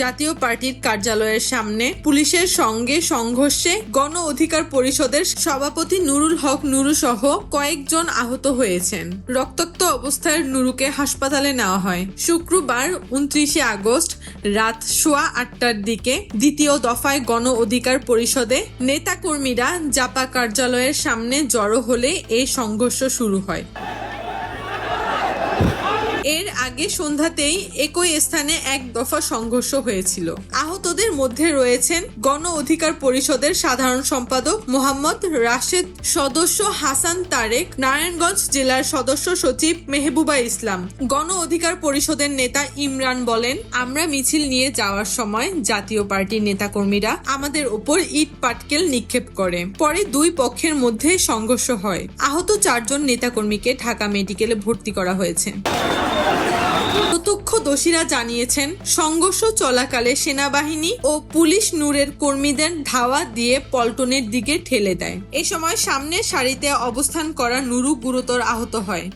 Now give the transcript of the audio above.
জাতীয় পার্টির কার্যালয়ের সামনে পুলিশের সঙ্গে সংঘর্ষে গণ অধিকার পরিষদের সভাপতি নুরুল হক নুরু সহ কয়েকজন আহত হয়েছেন। রক্তাক্ত অবস্থায় নুরুকে হাসপাতালে নেওয়া হয়। শুক্রবার উনত্রিশে আগস্ট রাত সোয়া আটটার দিকে দ্বিতীয় দফায় গণ অধিকার পরিষদে নেতাকর্মীরা জাপা কার্যালয়ের সামনে জড়ো হলে এই সংঘর্ষ শুরু হয়। এর আগে সন্ধ্যাতেই একই স্থানে এক দফা সংঘর্ষ হয়েছিল। আহতদের মধ্যে রয়েছেন গণ অধিকার পরিষদের সাধারণ সম্পাদক মোহাম্মদ রাশেদ, সদস্য হাসান তারেক, নারায়ণগঞ্জ জেলার সদস্য সচিব মেহবুবা ইসলাম। গণ অধিকার পরিষদের নেতা ইমরান বলেন, আমরা মিছিল নিয়ে যাওয়ার সময় জাতীয় পার্টির নেতাকর্মীরা আমাদের উপর ইট পাটকেল নিক্ষেপ করে। পরে দুই পক্ষের মধ্যে সংঘর্ষ হয়। আহত চারজন নেতাকর্মীকে ঢাকা মেডিকেলে ভর্তি করা হয়েছে। প্রত্যক্ষদর্শীরা জানিয়েছেন, সংঘর্ষ চলাকালে সেনাবাহিনী ও পুলিশ নূরের কর্মীদের ধাওয়া দিয়ে পল্টনের দিকে ঠেলে দেয়। এ সময় সামনের সারিতে অবস্থান করা নুরু গুরুতর আহত হয়।